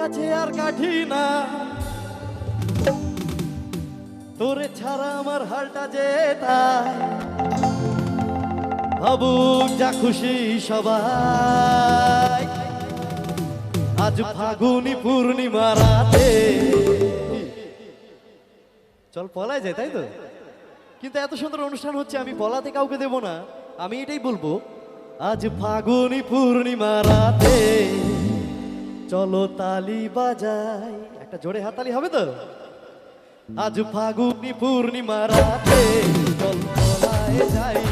কাছে আর কাঠি না। তোরে ছাড়া আমার হালটা যে তাই? ভাবুক যা খুশি সবাই। আজ ফাগুনি পূর্ণিমা রাতে। চল পলাই যায় তাই তো? কিন্তু এত সুন্দর অনুষ্ঠান হচ্ছে, আমি পলাতে কাউকে দেব না। আমি এটাই বলব, আজ ফাগুনি পূর্ণিমা রাতে। চলো তালি বাজাই। একটা জোরে হাতালি হবে তো? আজ ফাগুনি পূর্ণিমা রাতে চল যাই।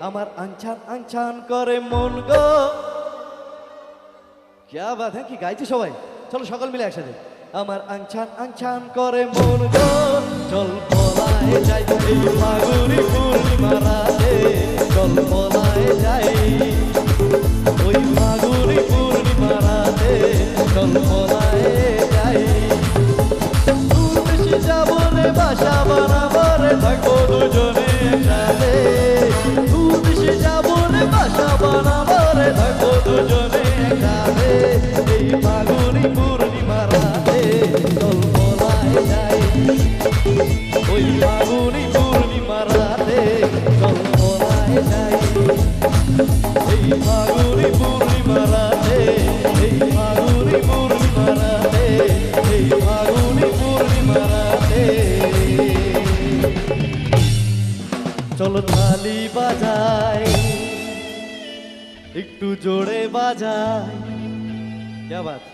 আমার আংছান আংছান করে মন গো। ক্যা হ্যাঁ কি গাইছে সবাই? চলো সকাল মিলে একসাথে। আমার আংছান আংছান করে মন গো। চল পলায় যাই এই রাতে চল যাই ওই রাতে চল যাই। বাসা বানাবো রে, থাকব দুজনে ফাগুনি পূর্ণিমা রাতে এই ফাগুনি পূর্ণিমা রাতে এই ফাগুনি পূর্ণিমা রাতে চলো থালি বাজাই একটু জোরে বাজাই क्या बात